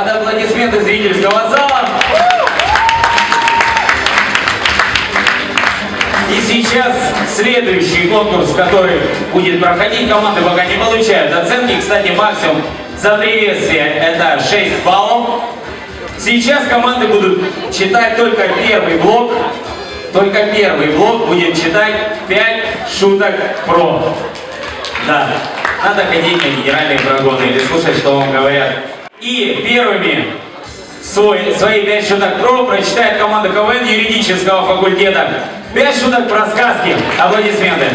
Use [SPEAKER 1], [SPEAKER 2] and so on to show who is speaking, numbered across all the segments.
[SPEAKER 1] под аплодисменты зрительского зала. И сейчас следующий конкурс, который будет проходить, команды пока не получают оценки. Кстати, максимум за приветствие это 6 баллов. Сейчас команды будут читать только первый блок. Только первый блок будет читать 5 шуток про. Да, надо ходить на генеральные прогоны или слушать, что вам говорят. И первыми свой, свои 5 шуток про прочитает команда КВН юридического факультета. 5 шуток про сказки. Аплодисменты.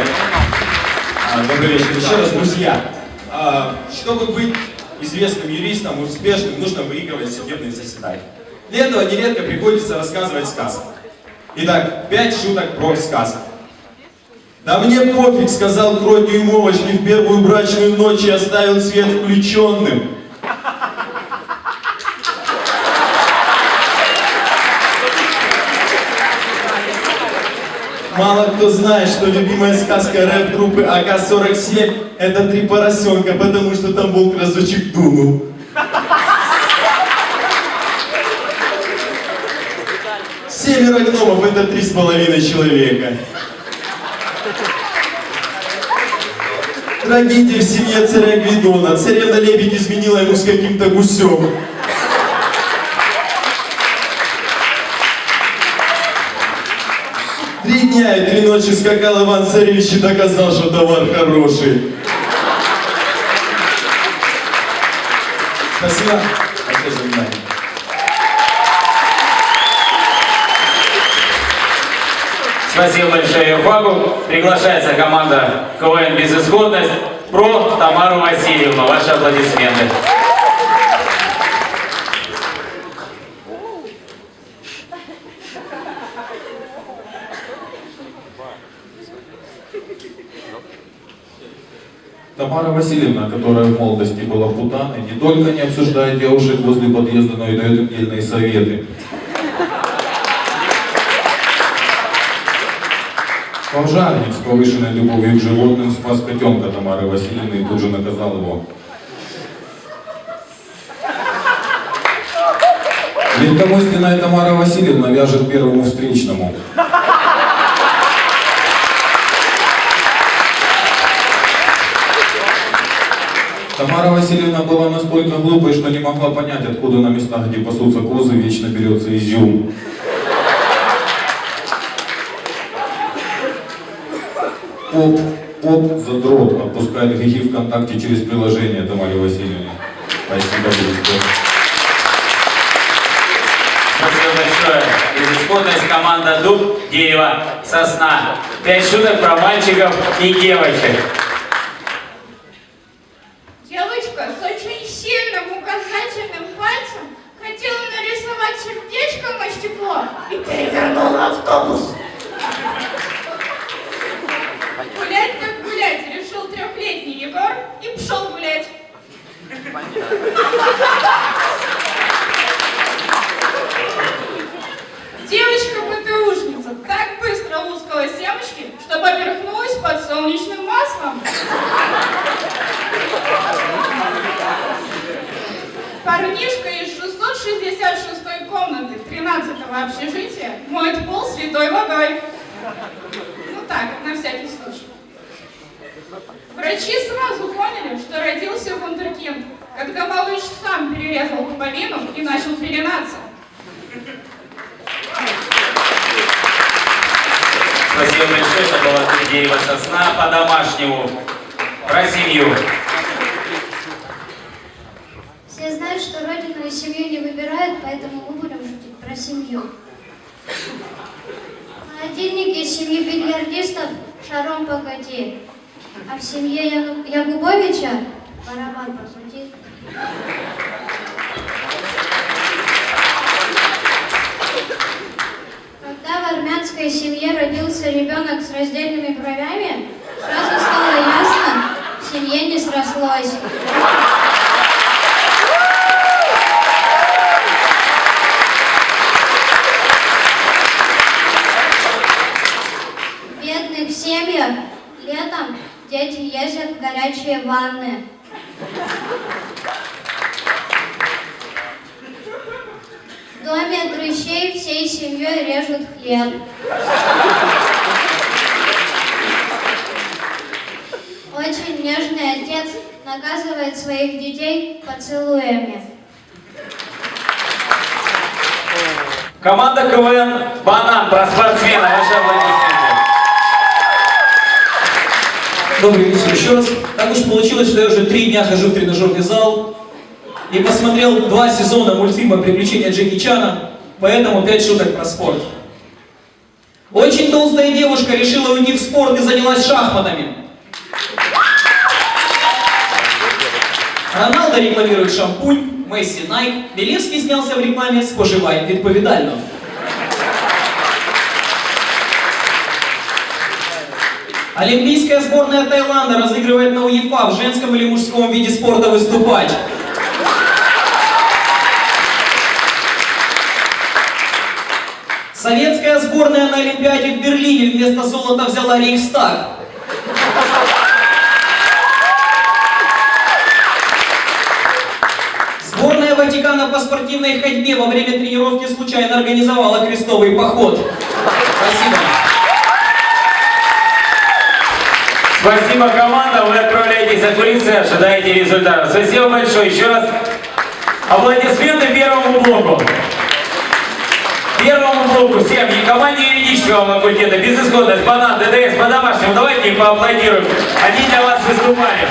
[SPEAKER 2] А, Добрый вечер еще раз, друзья. А, Чтобы быть известным юристом, успешным, нужно выигрывать судебные заседания. Для этого нередко приходится рассказывать сказки. Итак, пять шуток про сказки. Да мне пофиг, сказал Крот Дюймовочки в первую брачную ночь и оставил свет включенным. Мало кто знает, что любимая сказка рэп-группы АК-47 это три поросенка, потому что там волк разочек дунул. Семеро гномов это три с половиной человека. Трагедия в семье царя Гвидона. Царевна Лебедь изменила ему с каким-то гусем. Дня и три ночи скакал Иван Царевич и доказал, что товар хороший. Спасибо. Спасибо за внимание.
[SPEAKER 1] Спасибо большое Юрфаку. Приглашается команда КВН «Безысходность» про Тамару Васильевну. Ваши аплодисменты.
[SPEAKER 3] Тамара Васильевна, которая в молодости была путаной, не только не обсуждает девушек возле подъезда, но и дает им дельные советы. Пожарник с повышенной любовью к животным спас котенка Тамары Васильевны и тут же наказал его. Легкомысленная Тамара Васильевна вяжет первому встречному. Тамара Васильевна была настолько глупой, что не могла понять, откуда на местах, где пасутся козы, вечно берется изюм. Поп, поп, задрот, отпускает грехи ВКонтакте через приложение Тамаре Васильевне. Спасибо, друзья.
[SPEAKER 1] Спасибо большое. Безысходность команда Дуб, Дерево, Сосна. Пять шуток про мальчиков и девочек.
[SPEAKER 4] И перевернула автобус. Гулять так гулять, решил трехлетний Егор и пошел гулять. Девочка 15-го общежития моет пол святой водой. Ну так, на всякий случай. Врачи сразу поняли, что родился вундеркинд, когда малыш сам перерезал пуповину и начал пеленаться.
[SPEAKER 1] Спасибо большое, это была Тредеева сосна по-домашнему. Про семью.
[SPEAKER 5] Все знают, что родину и семью не выбирают, поэтому мы будем про семью. В холодильнике семьи бильярдистов шаром покати. А в семье Якубовича барабан покрути. Когда в армянской семье родился ребенок с раздельными бровями, сразу стало ясно, в семье не срослось. В бедных семьях летом дети ездят в горячие ванны. кормят дрыщей, всей семьей режут хлеб. Очень нежный отец наказывает своих детей поцелуями.
[SPEAKER 1] Команда КВН «Банан» про спортсмена. Ваши
[SPEAKER 6] Добрый вечер еще раз. Так уж получилось, что я уже три дня хожу в тренажерный зал и посмотрел два сезона мультфильма «Приключения Джеки Чана», поэтому пять шуток про спорт. Очень толстая девушка решила уйти в спорт и занялась шахматами. Роналдо рекламирует шампунь, Месси Nike, Белевский снялся в рекламе «Споживай відповідально». Олимпийская сборная Таиланда разыгрывает на УЕФА в женском или мужском виде спорта выступать. Советская сборная на Олимпиаде в Берлине вместо золота взяла Рейхстаг. Сборная Ватикана по спортивной ходьбе во время тренировки случайно организовала крестовый поход. Спасибо.
[SPEAKER 1] Спасибо, команда. Вы отправляетесь за кулисы, ожидаете результата. Спасибо большое. Еще раз аплодисменты первому блоку. Первому блоку всем и команде юридического факультета, безысходность, банан, ДДС, по-домашнему. Давайте им поаплодируем. Они для вас выступали.